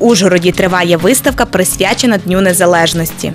Ужгороді триває виставка, присвячена Дню Незалежності.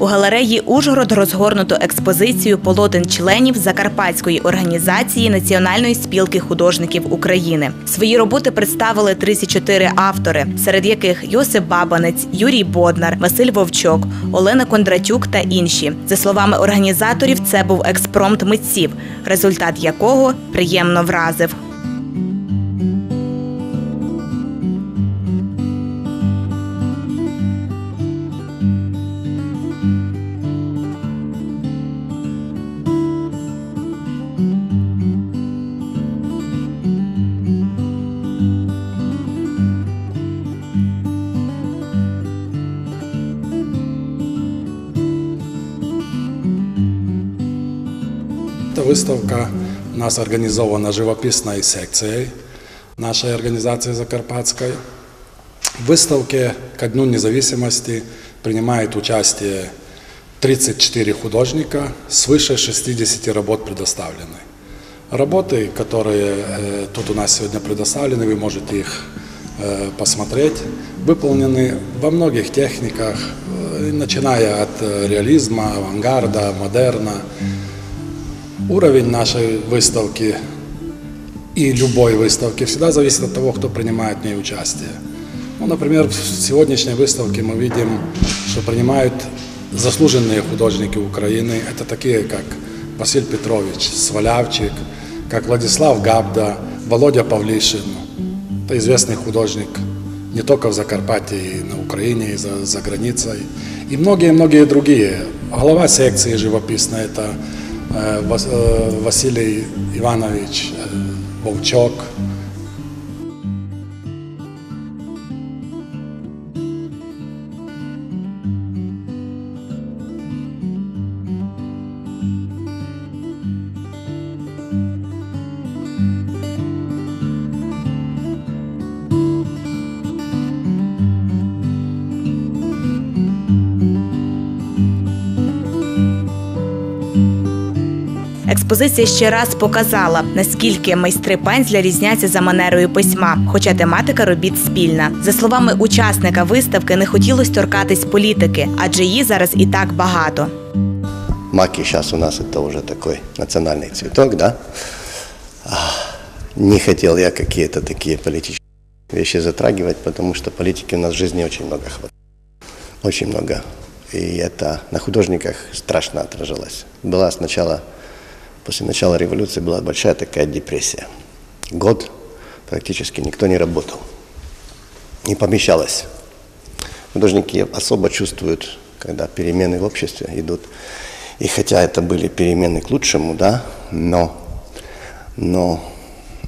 У галереї Ужгород розгорнуто експозицію полотен членів Закарпатської організації Національної спілки художників України. Свої роботи представили 34 автори, серед яких Йосип Бабанець, Юрій Боднар, Василь Вовчок, Олена Кондратюк та інші. За словами організаторів, це був експромт митців, результат якого приємно вразив. Эта выставка у нас организована живописной секцией нашей организации Закарпатской. В выставке ко Дню независимости принимает участие 34 художника, свыше 60 работ предоставлены. Работы, которые э, тут у нас сегодня предоставлены, вы можете их э, посмотреть, выполнены во многих техниках, э, начиная от э, реализма, авангарда, модерна. Уровень нашей выставки и любой выставки всегда зависит от того, кто принимает в ней участие. Ну, например, в сегодняшней выставке мы видим, что принимают заслуженные художники Украины. Это такие, как Василий Петрович Свалявчик, как Владислав Габда, Володя Павлишин. Это известный художник не только в Закарпатье, и на Украине, и за, за границей. И многие-многие другие. Глава секции живописной – это Василий Иванович э, Експозиція ще раз показала, наскільки майстри пензля різняться за манерою письма, хоча тематика робіт спільна. За словами учасника виставки, не хотілося торкатись політики, адже її зараз і так багато. Маки сейчас у нас это уже такой национальный цветок, да? А, Не хотел я какие-то такие политические вещи затрагивать, потому что политики у нас в жизни очень много хватает. Очень много. И это на художниках страшно отражалось. Была сначала, После начала революции была большая такая депрессия. Год практически никто не работал. Не помещалось. Художники особо чувствуют, когда перемены в обществе идут. И хотя это были перемены к лучшему, да, но, но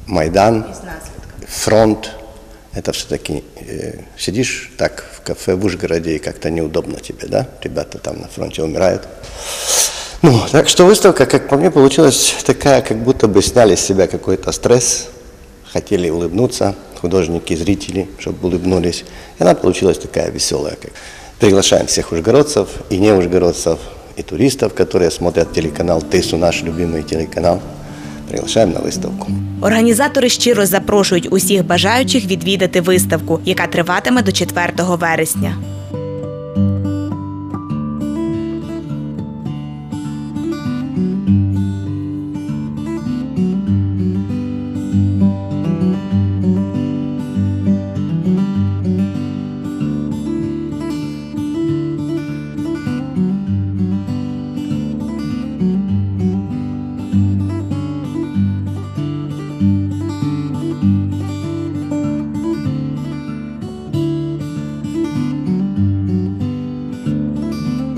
Майдан, фронт, это все-таки э, сидишь так в кафе в Ужгороде и как-то неудобно тебе, да, ребята там на фронте умирают. Ну, так что выставка, как по мне, получилась такая, как будто бы сняли с себя какой-то стресс, хотели улыбнуться, художники, зрители, чтобы улыбнулись. И она получилась такая веселая. Как... Приглашаем всех ужгородцев и не ужгородцев, и туристов, которые смотрят телеканал ТИСУ, наш любимый телеканал. Приглашаем на выставку. Організатори щиро запрошують усіх бажаючих відвідати виставку, яка триватиме до 4 вересня.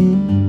Mm-hmm.